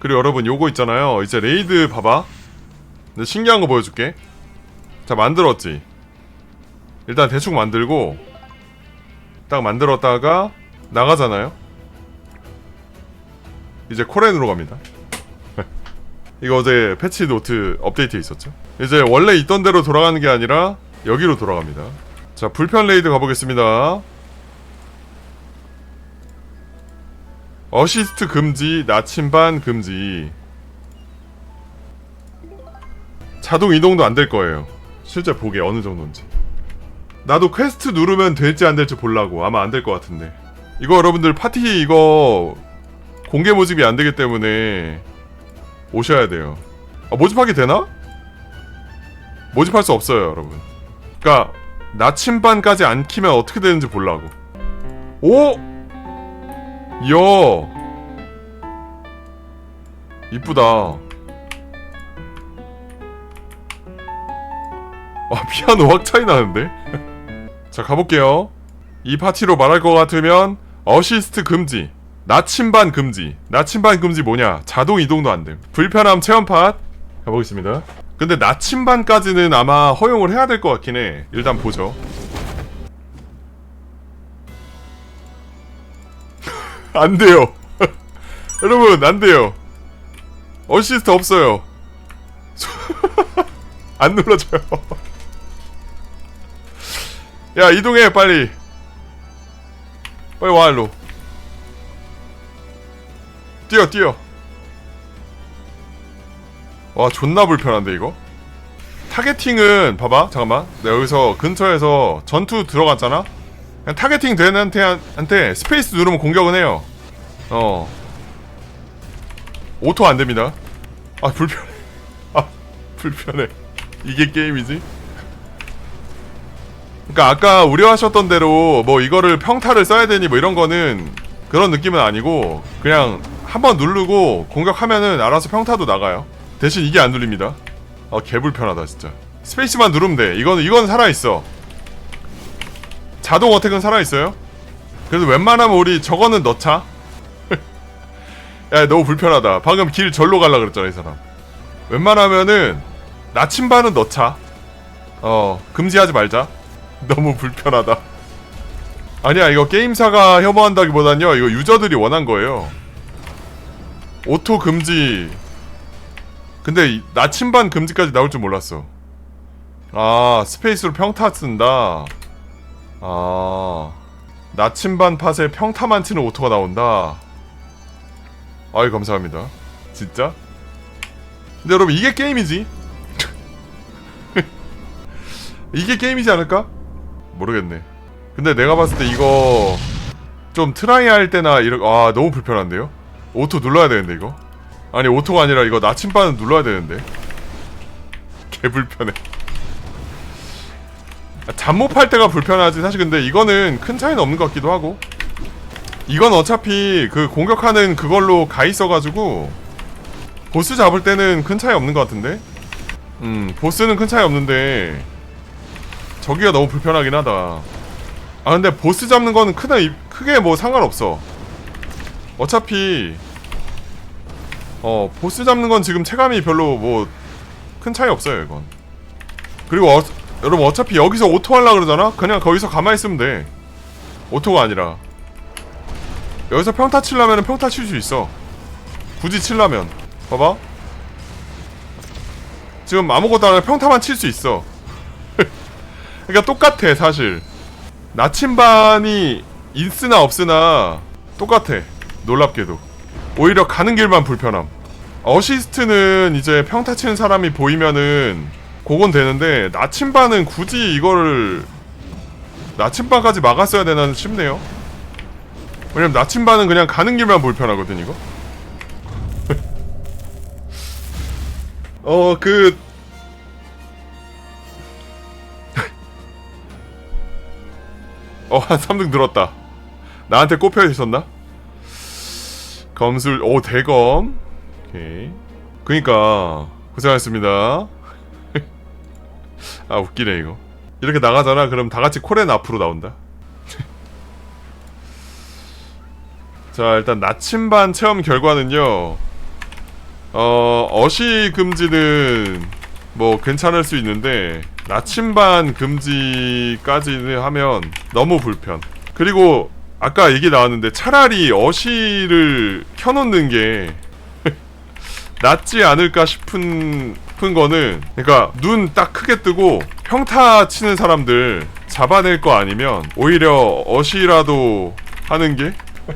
그리고 여러분 요거 있잖아요. 이제 레이드 봐봐. 근데 신기한 거 보여줄게. 자 만들었지. 일단 대충 만들고 딱 만들었다가 나가잖아요. 이제 코렌으로 갑니다. 이거 어제 패치 노트 업데이트 있었죠? 이제 원래 있던 대로 돌아가는 게 아니라 여기로 돌아갑니다. 자 불편 레이드 가보겠습니다 어시스트 금지 나침반 금지. 자동 이동도 안 될 거예요. 실제 보게 어느 정도인지. 나도 퀘스트 누르면 될지 안 될지 보려고 아마 안 될 것 같은데. 이거 여러분들 파티 이거 공개 모집이 안 되기 때문에 오셔야 돼요. 아, 모집하게 되나? 모집할 수 없어요 여러분. 그니까 나침반까지 안 키면 어떻게 되는지 보려고. 오! 이야 이쁘다. 아 피아노 확 차이 나는데? 자 가볼게요. 이 파티로 말할 것 같으면 어시스트 금지 나침반 금지. 나침반 금지 뭐냐? 자동 이동도 안됨. 불편함 체험팟 가보겠습니다. 근데 나침반까지는 아마 허용을 해야 될 것 같긴 해. 일단 보죠 안 돼요. 여러분 안 돼요. 어시스트 없어요. 안 눌러져요. 야 이동해 빨리. 빨리 와 일로. 뛰어 뛰어. 와 존나 불편한데 이거? 타겟팅은 봐봐 잠깐만. 내가 여기서 근처에서 전투 들어갔잖아 그냥 타겟팅 되는 한테, 한테 스페이스 누르면 공격은 해요 어 오토 안 됩니다 아 불편해 아 불편해 이게 게임이지 그러니까 아까 우려하셨던 대로 뭐 이거를 평타를 써야 되니 뭐 이런 거는 그런 느낌은 아니고 그냥 한번 누르고 공격하면은 알아서 평타도 나가요. 대신 이게 안 눌립니다. 아 개불편하다 진짜. 스페이스만 누르면 돼. 이거는 이건 살아 있어. 자동 어택은 살아 있어요. 그래서 웬만하면 우리 저거는 넣자. 야 너무 불편하다. 방금 길 절로 갈라 그랬잖아 이 사람. 웬만하면은 나침반은 넣자. 어 금지하지 말자. 너무 불편하다. 아니야 이거 게임사가 혐오한다기보단요 이거 유저들이 원한 거예요. 오토 금지. 근데 이- 나침반 금지까지 나올 줄 몰랐어. 아 스페이스로 평타 쓴다. 아 나침반 팟에 평타만 치는 오토가 나온다. 아이 감사합니다. 진짜? 근데 여러분 이게 게임이지? 이게 게임이지 않을까? 모르겠네. 근데 내가 봤을 때 이거 좀 트라이 할 때나 이런 아 너무 불편한데요? 오토 눌러야 되는데 이거 아니 오토가 아니라 이거 나침반은 눌러야 되는데 개 불편해. 아, 잠못할 때가 불편하지 사실 근데 이거는 큰 차이는 없는 것 같기도 하고 이건 어차피 그 공격하는 그걸로 가 있어가지고 보스 잡을 때는 큰 차이 없는 것 같은데 음 보스는 큰 차이 없는데 저기가 너무 불편하긴 하다. 아 근데 보스 잡는 거는 크다 크게 뭐 상관없어. 어차피 어 보스 잡는 건 지금 체감이 별로 뭐 큰 차이 없어요 이건. 그리고 어, 여러분 어차피 여기서 오토 하려 그러잖아. 그냥 거기서 가만히 있으면 돼. 오토가 아니라 여기서 평타 칠라면 평타 칠 수 있어. 굳이 칠라면 봐봐. 지금 아무것도 안 하고 평타만 칠 수 있어. 그러니까 똑같아 사실 나침반이 있으나 없으나 똑같아 놀랍게도 오히려 가는 길만 불편함 어시스트는 이제 평타 치는 사람이 보이면은 그건 되는데 나침반은 굳이 이거를 나침반까지 막았어야 되나 싶네요 왜냐면 나침반은 그냥 가는 길만 불편하거든 이거 어그 어, 한 3등 들었다. 나한테 꼽혀 있었나? 검술, 오, 대검. 오케이. 그니까, 고생하셨습니다. 아, 웃기네, 이거. 이렇게 나가잖아. 그럼 다 같이 코렌 앞으로 나온다. 자, 일단 나침반 체험 결과는요. 어 어시 금지는 뭐 괜찮을 수 있는데 나침반 금지까지는 하면 너무 불편. 그리고 아까 얘기 나왔는데 차라리 어시를 켜놓는 게 낫지 않을까 싶은 싶은 거는 그러니까 눈 딱 크게 뜨고 평타 치는 사람들 잡아낼 거 아니면 오히려 어시라도 하는 게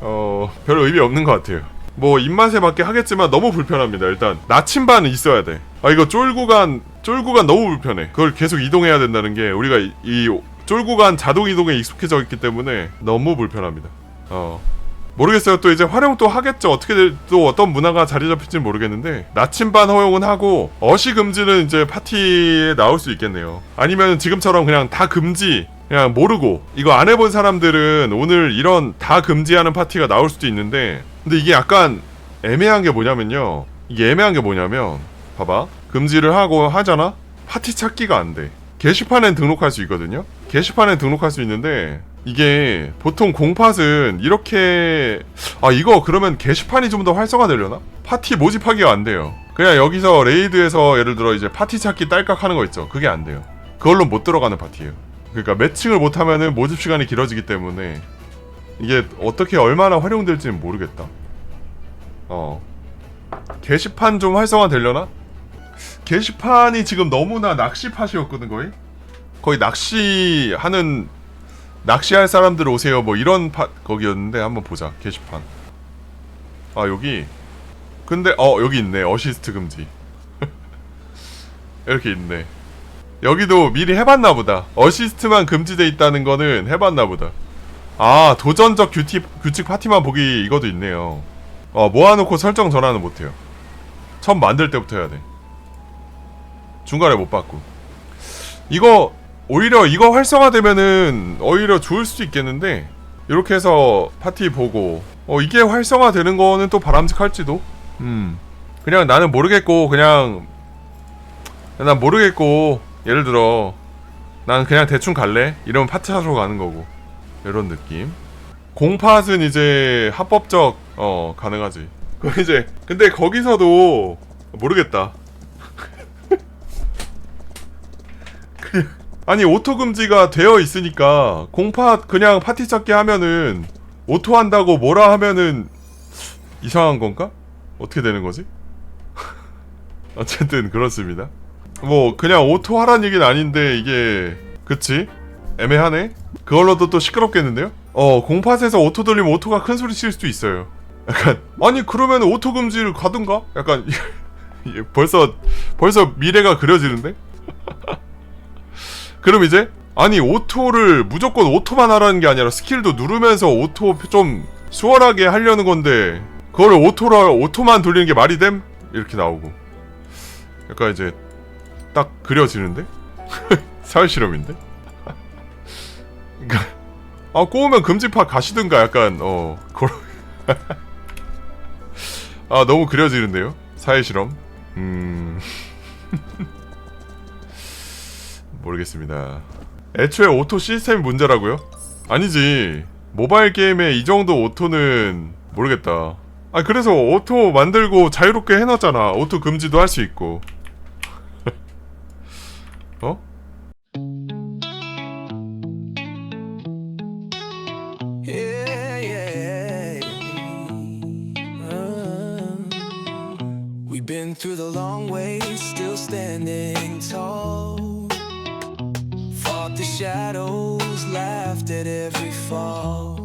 어, 별 의미 없는 것 같아요. 뭐 입맛에 맞게 하겠지만 너무 불편합니다. 일단 나침반은 있어야 돼. 아 이거 쫄구간 쫄구간 너무 불편해. 그걸 계속 이동해야 된다는 게 우리가 이, 이 쫄구간 자동 이동에 익숙해져 있기 때문에 너무 불편합니다. 어. 모르겠어요. 또 이제 활용 또 하겠죠. 어떻게 될- 또 어떤 문화가 자리 잡힐지 모르겠는데 나침반 허용은 하고 어시 금지는 이제 파티에 나올 수 있겠네요. 아니면 지금처럼 그냥 다 금지 그냥 모르고 이거 안 해본 사람들은 오늘 이런 다 금지하는 파티가 나올 수도 있는데 근데 이게 약간 애매한 게 뭐냐면요. 이게 애매한 게 뭐냐면 봐봐 금지를 하고 하잖아 파티 찾기가 안 돼. 게시판엔 등록할 수 있거든요. 게시판엔 등록할 수 있는데 이게 보통 공팟은 이렇게 아 이거 그러면 게시판이 좀 더 활성화되려나? 파티 모집하기가 안 돼요. 그냥 여기서 레이드에서 예를 들어 이제 파티 찾기 딸깍 하는 거 있죠. 그게 안 돼요. 그걸로 못 들어가는 파티예요. 그러니까 매칭을 못 하면은 모집 시간이 길어지기 때문에 이게 어떻게 얼마나 활용될지는 모르겠다. 어. 게시판 좀 활성화 되려나? 게시판이 지금 너무나 낚시 팟이었거든 거의. 거의 낚시하는 낚시할 사람들 오세요. 뭐 이런 파 거기였는데 한번 보자. 게시판. 아 여기. 근데 어 여기 있네. 어시스트 금지. 이렇게 있네. 여기도 미리 해봤나 보다. 어시스트만 금지돼 있다는 거는 해봤나 보다. 아 도전적 규칙, 규칙 파티만 보기 이것도 있네요. 어 모아놓고 설정 전환은 못해요. 처음 만들 때부터 해야 돼. 중간에 못 받고. 이거 오히려 이거 활성화되면은 오히려 좋을 수도 있겠는데 이렇게 해서 파티 보고 어 이게 활성화되는 거는 또 바람직할지도? 음. 그냥 나는 모르겠고 그냥 난 모르겠고 예를 들어 난 그냥 대충 갈래? 이러면 파티 하러 가는 거고 이런 느낌. 공팟은 이제 합법적 어 가능하지. 그 이제 근데 거기서도 모르겠다 아니 오토 금지가 되어 있으니까 공파 그냥 파티 찾기 하면은 오토 한다고 뭐라 하면은 이상한 건가? 어떻게 되는 거지? 어쨌든 그렇습니다. 뭐 그냥 오토 하란 얘기는 아닌데 이게 그치? 애매하네. 그걸로도 또 시끄럽겠는데요? 어 공팟에서 오토 돌리면 오토가 큰 소리 칠 수도 있어요. 약간 아니 그러면 오토 금지를 가든가? 약간 벌써 벌써 미래가 그려지는데? 그럼 이제? 아니 오토를 무조건 오토만 하라는 게 아니라 스킬도 누르면서 오토 좀 수월하게 하려는 건데 그거를 오토라 오토만 돌리는 게 말이 됨? 이렇게 나오고. 약간 이제 딱 그려지는데? 사회 실험인데? 그러니까 아 꼬우면 금지파 가시든가 약간 어 그런. 아 너무 그려지는데요? 사회 실험? 음 모르겠습니다. 애초에 오토 시스템 문제라고요? 아니지. 모바일 게임에 이 정도 오토는 모르겠다. 아 그래서 오토 만들고 자유롭게 해놨잖아. 오토 금지도 할 수 있고. 어? Uh, through the long way, still standing tall. Shadows, laughed at every fall.